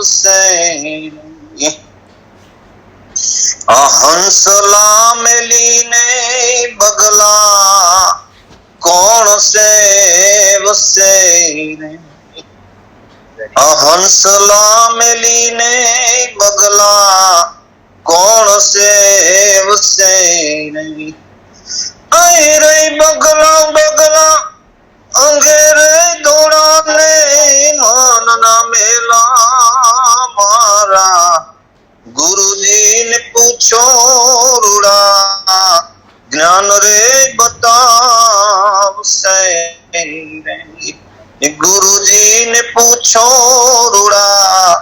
حسین۔ ہنسلا سلام لینے بگلا۔ کون سے حسین؟ ہنسلا سلام لینے بگلا۔ کون سے حسین؟ جوڑا جان رے بتا سین گرو جی نے پوچھو روڑا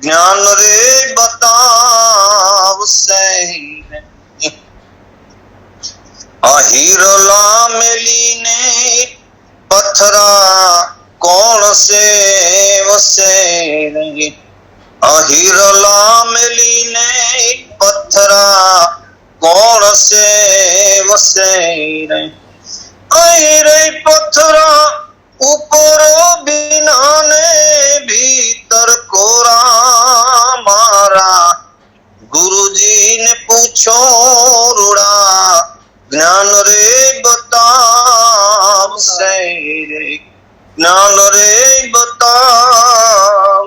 جان رے بتاؤ سین اہیر ملی نے پتھرا کون سے وسین اہیر ملی الذكرى قرسي وسيري غير پتھرا، اوپر بنا نے بھیتر کورا مارا۔ گرو جی نے پوچھو، روڑا۔ جان رے بتا سیرے جان رے بتا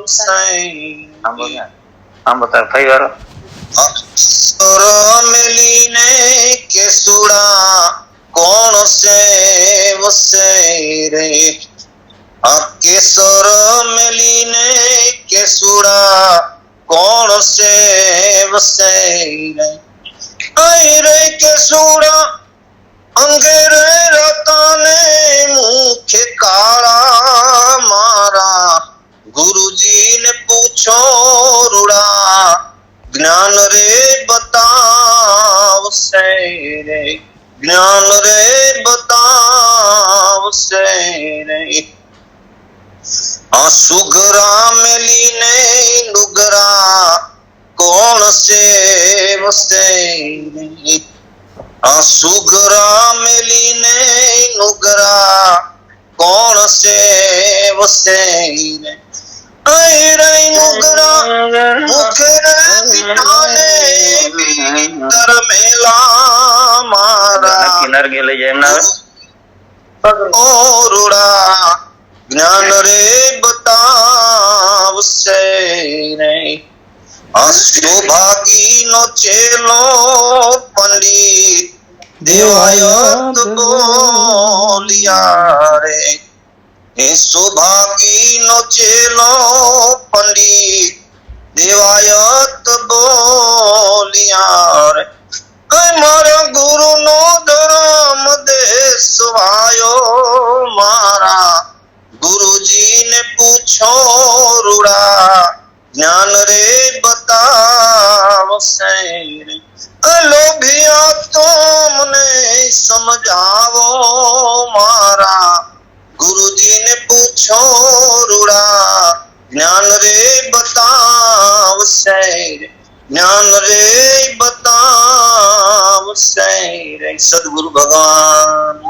سیرے ہم بتا ہم بتا بھائی Soro Melina. سیرے جان رے بتاؤ سیرے آنسو گرا ملی نہیں نگرا کون سے وسیرے آنسو گرا ملی نہیں نگرا کون سے وسیرے میں મારા નક્કી નરગે લઈ જાય એમ ના ઓરુડા જ્ઞાન રે બતાવશે આ સૌભાગી નો ચેલો પંડિત દેવાયત બોલિયા રે. હે સૌભાગી નો ચેલો પંડિત દેવાયત બોલિયા રે. ضرورا جان رے بتاؤ سیر الو بھیا تم نے سمجھاو مارا گرو جی نے پوچھو روڑا جان رے بتاؤ سیر جان رے بتاؤ سیر سدگرو بھگوان